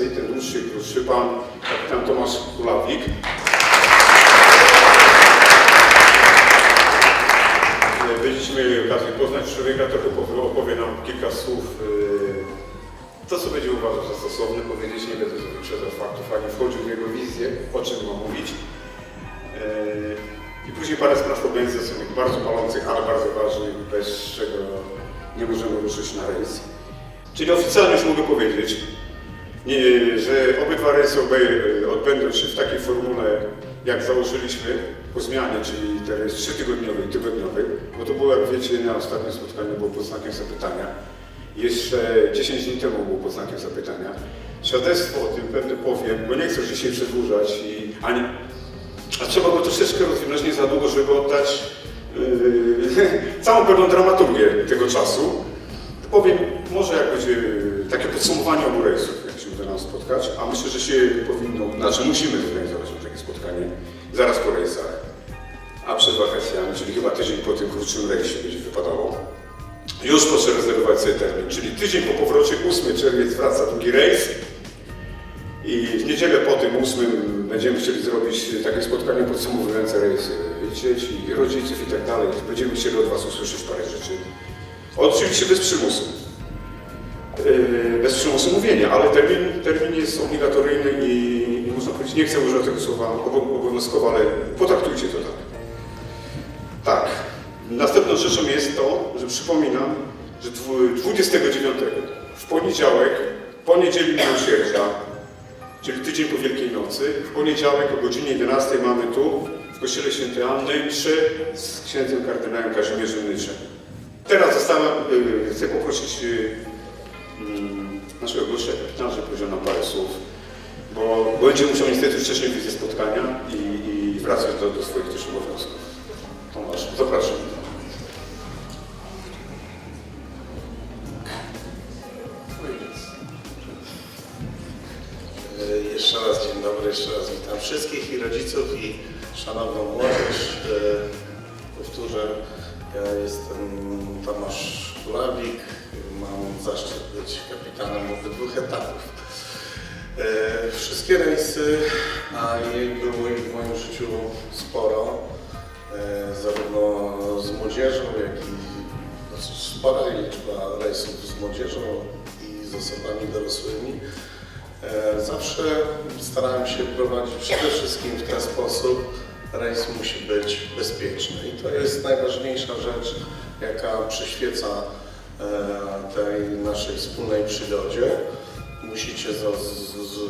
rejsy, ten dłuższy krótszy, pan kapitan Tomasz Kulawik. E, Będziemy mieli okazję poznać człowieka, trochę powie- opowie nam kilka słów, e, to co będzie uważał za stosowne powiedzieć, nie będę wyprzedzał faktów, ani wchodził w jego wizję, o czym ma mówić. E, I później parę spraw organizacyjnych, bardzo palących, ale bardzo ważnych, bez czego nie możemy ruszyć na rejs. Czyli oficjalnie już mogę powiedzieć, nie, że obydwa obej- odbędą się w takiej formule, jak założyliśmy po zmianie, czyli ten rejs trzytygodniowy i tygodniowy, bo to było, jak wiecie, na ostatnim spotkaniu było pod znakiem zapytania. Jeszcze 10 dni temu było pod znakiem zapytania. Świadectwo o tym pewnie powiem, bo nie chcę dzisiaj przedłużać i ani, a trzeba go troszeczkę rozwinąć, nie za długo, żeby oddać yy, całą pewną dramaturgię tego czasu. Powiem, może jak będzie yy, takie podsumowanie obu rejsów, nam spotkać, a myślę, że się powinno, znaczy musimy zorganizować takie spotkanie zaraz po rejsach, a przed wakacjami, czyli chyba tydzień po tym krótszym rejsie będzie wypadało. Już proszę rezerwować sobie termin, czyli tydzień po powrocie, 8 czerwiec wraca drugi rejs, i w niedzielę po tym ósmym będziemy chcieli zrobić takie spotkanie podsumowujące rejsy dzieci, i rodziców i tak dalej. Będziemy chcieli od Was usłyszeć parę rzeczy. Oczywiście bez przymusu. Bez przymusu mówienia, ale termin, termin jest obligatoryjny i, można powiedzieć, nie chcę używać tego słowa obo- obowiązkowo, ale potraktujcie to tak. Tak. Następną rzeczą jest to, że przypominam, że dwu- 29 w poniedziałek, po niedzieli miłosierdzia, czyli tydzień po Wielkiej Nocy. W poniedziałek o godzinie 11 mamy tu, w Kościele Świętej Anny, mszy z księdzem kardynałem Kazimierzem Nyczem. Teraz zostałem, y, chcę poprosić y, mm, naszego gościa kapitana, żeby powiedział nam parę słów, bo będzie musiał niestety wcześniej wyjść spotkania i, i wracać do, do swoich też obowiązków. Tomasz, zapraszam. E, Jeszcze raz dzień dobry, jeszcze raz witam wszystkich i rodziców i szanowną młodzież. E, Powtórzę, ja jestem Tomasz Kulawik, mam zaszczyt być kapitanem obydwu etapów. E, Wszystkie rejsy, a jej było ich w moim życiu sporo, e, zarówno z młodzieżą, jak i dosyć spora liczba rejsów z młodzieżą i z osobami dorosłymi. E, Zawsze starałem się prowadzić przede wszystkim w ten sposób, rejs musi być bezpieczny i to jest najważniejsza rzecz, jaka przyświeca tej naszej wspólnej przygodzie. Musicie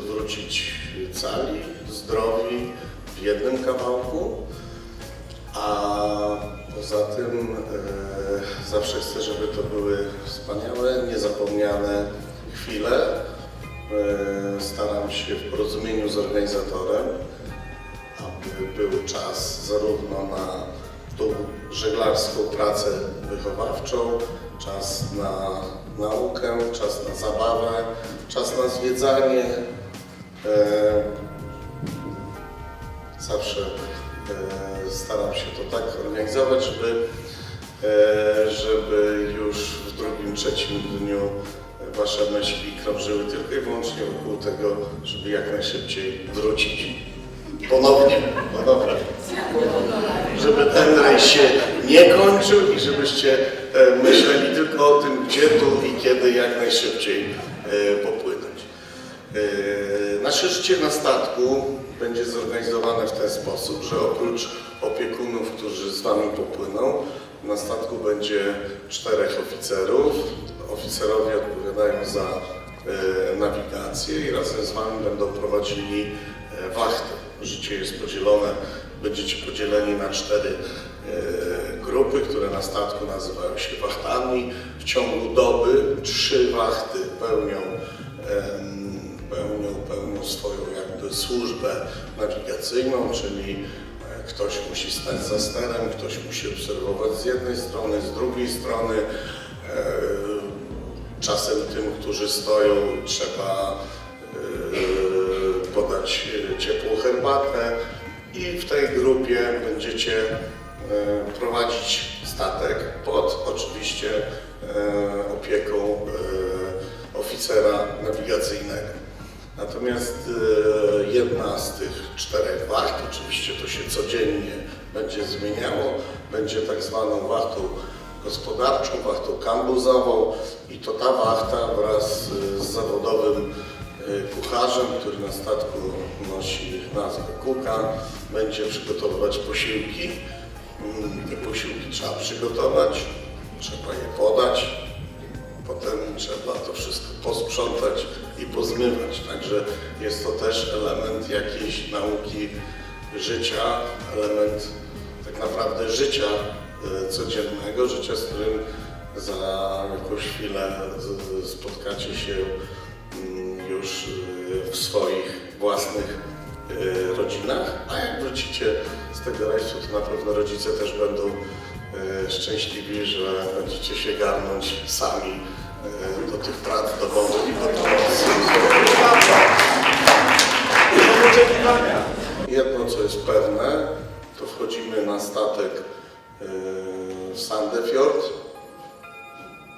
zwrócić cali, zdrowi w jednym kawałku, a poza tym e, zawsze chcę, żeby to były wspaniałe, niezapomniane chwile. E, staram się w porozumieniu z organizatorem, aby był czas zarówno na tą żeglarską pracę wychowawczą, czas na naukę, czas na zabawę, czas na zwiedzanie. E, Zawsze e, staram się to tak organizować, żeby, e, żeby już w drugim, trzecim dniu Wasze myśli krążyły tylko i wyłącznie wokół tego, żeby jak najszybciej wrócić. Ponownie, ponownie. Żeby ten rejs się nie kończył i żebyście e, myśleli tylko o tym, gdzie, tu i kiedy jak najszybciej e, popłynąć. Yy, Nasze życie na statku będzie zorganizowane w ten sposób, że oprócz opiekunów, którzy z Wami popłyną, na statku będzie czterech oficerów. Oficerowie odpowiadają za e, nawigację i razem z Wami będą prowadzili e, wachty. Życie jest podzielone, będziecie podzieleni na cztery e, grupy, które na statku nazywają się wachtami. W ciągu doby trzy wachty pełnią pełnią, pełnią swoją jakby służbę nawigacyjną, czyli e, ktoś musi stać za sterem, ktoś musi obserwować z jednej strony, z drugiej strony. E, Czasem tym, którzy stoją, trzeba e, podać e, ciepłą herbatę i w tej grupie będziecie e, prowadzić statek pod oczywiście e, opieką e, oficera nawigacyjnego. Natomiast e, jedna z tych czterech wacht, oczywiście to się codziennie będzie zmieniało, będzie tak zwaną wachtą gospodarczą, wachtą kambuzową i to ta wachta wraz e, z zawodowym e, kucharzem, który na statku nosi nazwę Kuka, będzie przygotowywać posiłki. Mm, Te posiłki trzeba przygotować, trzeba je podać, potem trzeba to wszystko posprzątać i pozmywać. Także jest to też element jakiejś nauki życia, element tak naprawdę życia e, codziennego, życia, z którym za jakąś chwilę spotkacie się mm, już e, w swoich własnych e, rodzinach, a jak wrócicie z tego rejsu, to na pewno rodzice też będą e, szczęśliwi, że będziecie się garnąć sami e, do tych prac domowych i do Jedno, co jest pewne, to wchodzimy na statek e, w Sandefjord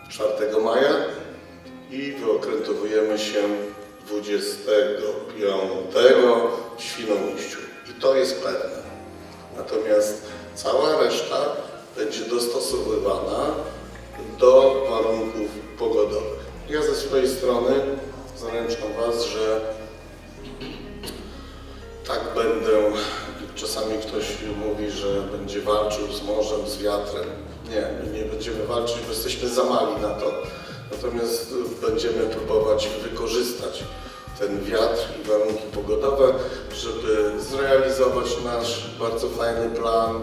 4 maja i wyokrętowujemy się 25 w Świnoujściu. I to jest pewne. Natomiast cała reszta będzie dostosowywana do warunków pogodowych. Ja ze swojej strony zaręczam Was, że tak będę. Czasami ktoś mówi, że będzie walczył z morzem, z wiatrem. Nie, my nie będziemy walczyć, bo jesteśmy za mali na to. Natomiast będziemy próbować wykorzystać ten wiatr i warunki pogodowe, żeby zrealizować nasz bardzo fajny plan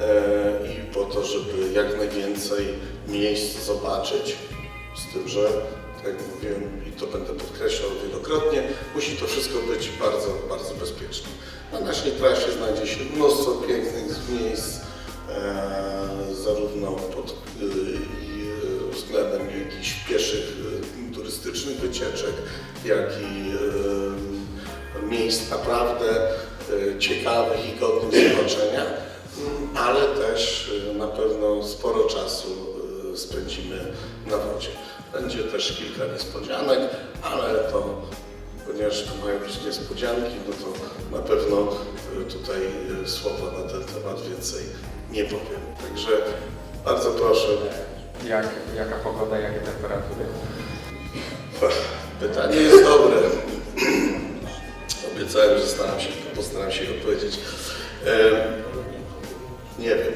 e, i po to, żeby jak najwięcej miejsc zobaczyć. Z tym, że tak jak mówiłem i to będę podkreślał wielokrotnie, musi to wszystko być bardzo, bardzo bezpieczne. Na naszej trasie znajdzie się mnóstwo pięknych miejsc, e, zarówno pod y, względem jakichś pieszych turystycznych wycieczek, jak i miejsc naprawdę y, ciekawych i godnych zobaczenia, Mm, ale też y, na pewno sporo czasu y, spędzimy na wodzie. Będzie też kilka niespodzianek, ale to, ponieważ to mają być niespodzianki, no to na pewno tutaj słowa na ten temat więcej nie powiem. Także bardzo proszę. Jak, jaka pogoda, jakie temperatury? Pytanie jest dobre. Obiecałem, że staram się, postaram się odpowiedzieć. E, nie wiem.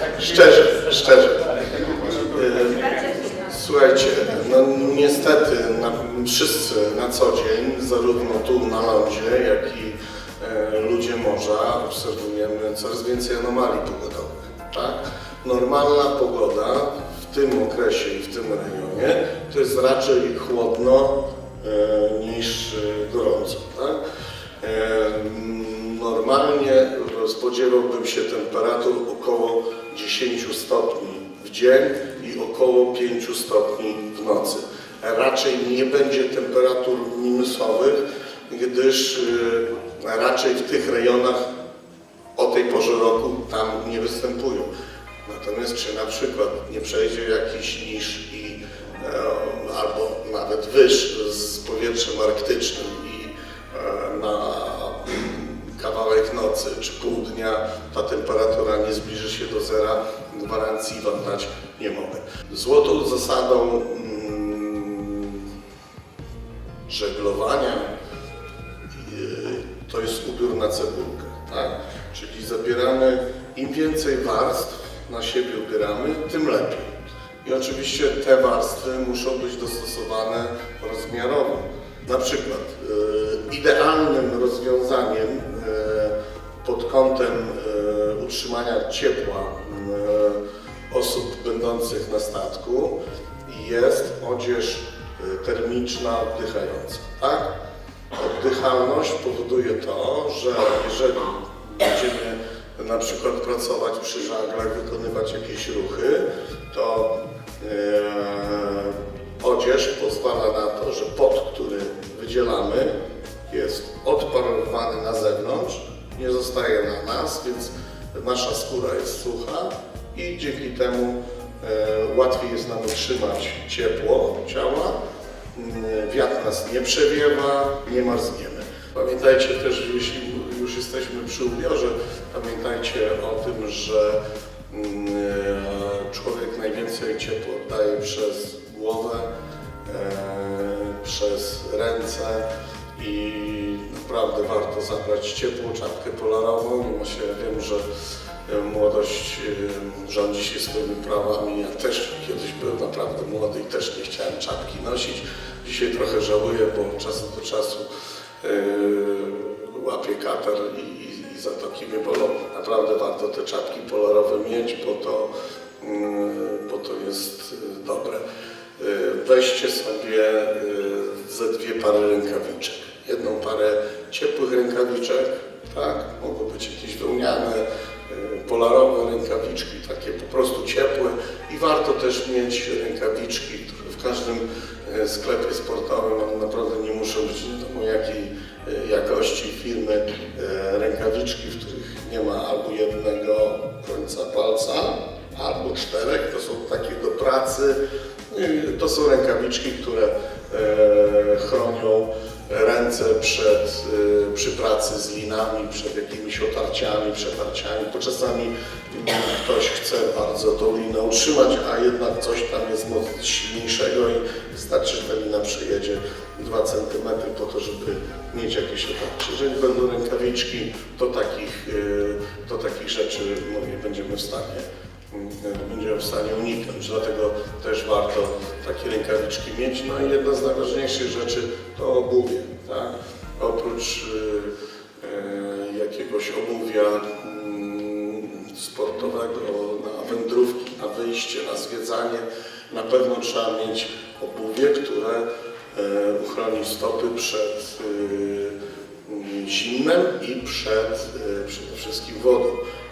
Tak Szczerze, szczerze. Tak E, Słuchajcie, no niestety na, wszyscy na co dzień, zarówno tu na lądzie, jak i e, ludzie morza obserwujemy coraz więcej anomalii pogodowych. Tak? Normalna pogoda w tym okresie i w tym rejonie to jest raczej chłodno e, niż e, gorąco. Tak? E, Normalnie spodziewałbym się temperatur około 10 stopni w dzień i około 5 stopni w nocy. Raczej nie będzie temperatur minusowych, gdyż raczej w tych rejonach o tej porze roku tam nie występują. Natomiast czy na przykład nie przejdzie jakiś niż i e, albo nawet wyż z powietrzem arktycznym i e, na kawałek nocy czy pół dnia ta temperatura nie zbliży się do zera, gwarancji Wam dać nie mogę. Złotą zasadą mm, żeglowania y, to jest ubiór na cebulkę, tak? Czyli zabieramy, im więcej warstw na siebie ubieramy, tym lepiej. I oczywiście te warstwy muszą być dostosowane rozmiarowo. Na przykład y, idealnym rozwiązaniem y, pod kątem y, utrzymania ciepła osób będących na statku jest odzież termiczna oddychająca, tak? Oddychalność powoduje to, że jeżeli będziemy na przykład pracować przy żaglach, wykonywać jakieś ruchy, to e, odzież pozwala na to, że pot, który wydzielamy, jest odparowywany na zewnątrz, nie zostaje na nas, więc nasza skóra jest sucha i dzięki temu e, łatwiej jest nam utrzymać ciepło ciała, Mm, wiatr nas nie przewiewa, nie marzniemy. Pamiętajcie też, jeśli już jesteśmy przy ubiorze, pamiętajcie o tym, że mm, e, człowiek najwięcej ciepła oddaje przez głowę, e, przez ręce i naprawdę warto zabrać ciepłą czapkę polarową. Mimo się wiem, że e, młodość rządzi się swoimi prawami. Ja też kiedyś byłem naprawdę młody i też nie chciałem czapki nosić. Dzisiaj trochę żałuję, bo od czasu do czasu e, i, i, i zatoki mnie bolą. Naprawdę warto te czapki polarowe mieć, bo to, mm, bo to jest e, dobre. E, Weźcie sobie e, ze dwie pary rękawiczek. Jedną parę ciepłych rękawiczek, tak, mogą być jakieś wełniane, polarowe rękawiczki, takie po prostu ciepłe i warto też mieć rękawiczki, które w każdym e, sklepie sportowym, one naprawdę nie muszą być wiadomo jakiej e, jakości firmy, e, rękawiczki, w których nie ma albo jednego końca palca, albo czterech, to są takie do pracy. Y, To są rękawiczki, które chronią ręce przed, y, przy pracy z linami, przed jakimiś otarciami, przetarciami, bo czasami mm, ktoś chce bardzo tą linę utrzymać, a jednak coś tam jest moc silniejszego i wystarczy, że ta lina przejedzie 2 cm po to, żeby mieć jakieś otarcie. Jeżeli będą rękawiczki, to takich, y, to takich rzeczy mówię, będziemy w stanie będziemy w stanie uniknąć. Dlatego też warto takie rękawiczki mieć. No i jedna z najważniejszych rzeczy to obuwie. Tak? Oprócz y, y, jakiegoś obuwia mm, sportowego na wędrówki, na wyjście, na zwiedzanie, na pewno trzeba mieć obuwie, które uchroni stopy przed y, mm, zimnem i przed przede wszystkim wodą.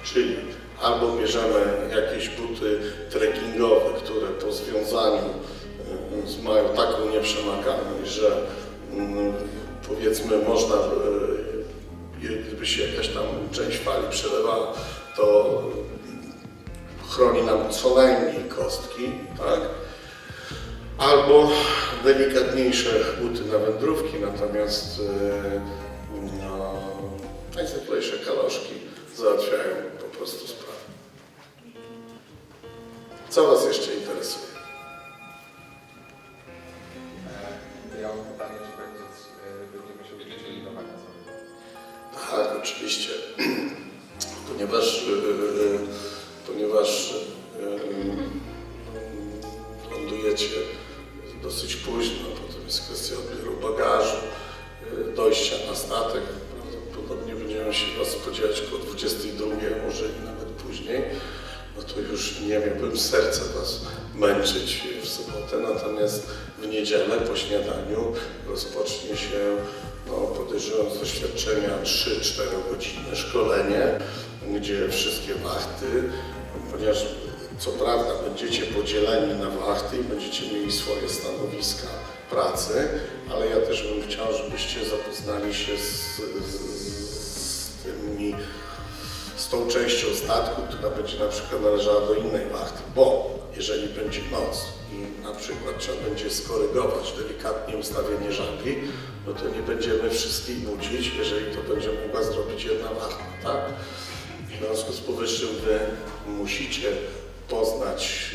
Czyli albo bierzemy jakieś buty trekkingowe, które po związaniu y, mają taką nieprzemakalność, że mm, powiedzmy można, y, gdyby się jakaś tam część fali przelewała, to chroni nam co najmniej kostki, tak? Albo delikatniejsze buty na wędrówki, natomiast y, no, najzwyklejsze kaloszki załatwiają po prostu. Co Was jeszcze interesuje? E, Ja mam pytanie, czy będzie, e, będziemy się sobie. Tak, oczywiście. Ponieważ, yy, ponieważ yy, lądujecie dosyć późno, potem jest kwestia odbioru bagażu, yy, dojścia na statek. Prawdopodobnie będziemy się Was spodziewać około 22, może i nawet później. No to już nie miałbym serca Was męczyć w sobotę, natomiast w niedzielę po śniadaniu rozpocznie się no, podejrzewam z doświadczenia 3-4 godzinne szkolenie, gdzie wszystkie wachty, ponieważ co prawda będziecie podzieleni na wachty i będziecie mieli swoje stanowiska pracy, ale ja też bym chciał, żebyście zapoznali się z, z tą częścią statku, która będzie na przykład należała do innej wachty, bo jeżeli będzie noc i na przykład trzeba będzie skorygować delikatnie ustawienie żagli, no to nie będziemy wszystkich budzić, jeżeli to będzie mogła zrobić jedna wachta, tak? W związku z powyższym Wy musicie poznać,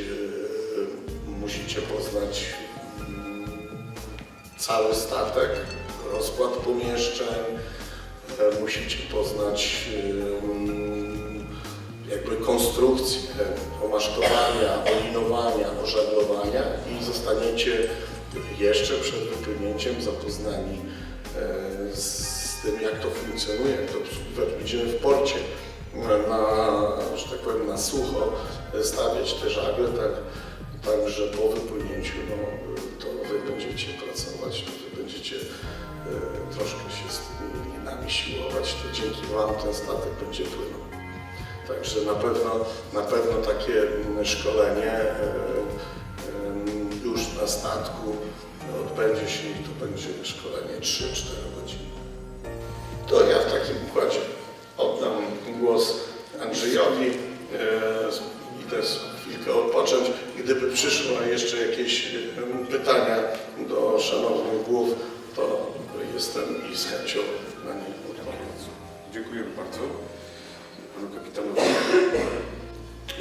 yy, musicie poznać mm, cały statek, rozkład pomieszczeń, e, musicie poznać jakby konstrukcję omasztowania, olinowania, ożaglowania i zostaniecie jeszcze przed wypłynięciem zapoznani e, z tym, jak to funkcjonuje, jak to. Będziemy w porcie na, że tak powiem, na sucho stawiać te żagle, tak, tak że po wypłynięciu no, to Wy będziecie pracować, Wy będziecie e, troszkę się z tymi linami siłować, to dzięki Wam ten statek będzie płynął. Także na pewno, na pewno takie mm, szkolenie e, em, już na statku odbędzie się i to będzie szkolenie 3-4 godziny. To ja w takim układzie oddam głos Andrzejowi. E, Idę chwilkę odpocząć. Gdyby przyszły jeszcze jakieś e, pytania do szanownych głów, to jestem i z chęcią na nie odpowiem. Dziękujemy bardzo panu kapitanowi.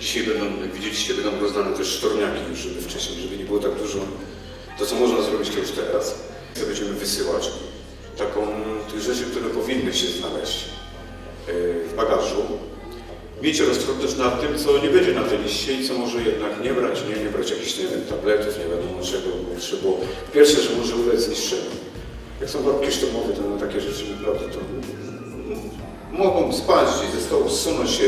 Dzisiaj będą, jak widzieliście, będą rozdane też sztorniaki już, żeby wcześniej, żeby nie było tak dużo. To, co można zrobić, to już teraz. To będziemy wysyłać taką, tych rzeczy, które powinny się znaleźć yy, w bagażu. Miejcie roztropność nad tym, co nie będzie na tej liście i co może jednak nie brać, nie, nie brać jakichś, nie wiem, tabletów, nie wiadomo czego, trzeba. Pierwsze, że może ulec zniszczeniu. Jak są worki szturmowe, to na takie rzeczy naprawdę to mogą spaść i ze stołu zsunąć się.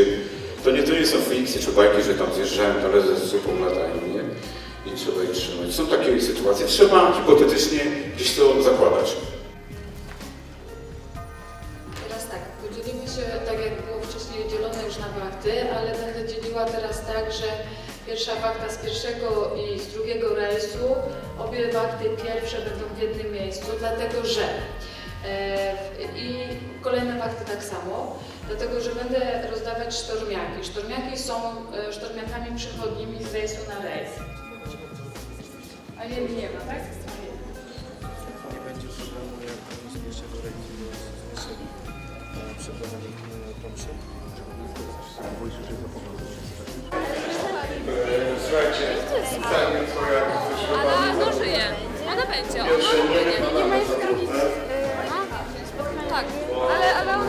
To nie, to nie są fikcje czy bajki, że tam zjeżdżają talerze z zupą latają, nie? I trzeba ich trzymać. Są takie sytuacje. Trzeba hipotetycznie gdzieś to zakładać. Teraz tak, podzielimy się tak jak było wcześniej dzielone już na wachty, ale będę dzieliła teraz tak, że pierwsza wachta z pierwszego i z drugiego rejsu, obie wachty pierwsze będą w jednym miejscu, dlatego że e, i kolejne wachty tak samo, dlatego że będę rozdawać sztormiaki. Sztormiaki są e, sztormiakami przechodnimi z rejsu na rejs. A nie, nie ma, tak? nie będzie problemu, jak oni z pierwszego rejsu zniesieli przeprowadzenie promszy. Słuchajcie, zanim twoja Ona no żyje. Ona będzie. Ona nie nie, ma drogi. Tak, ale, ale ona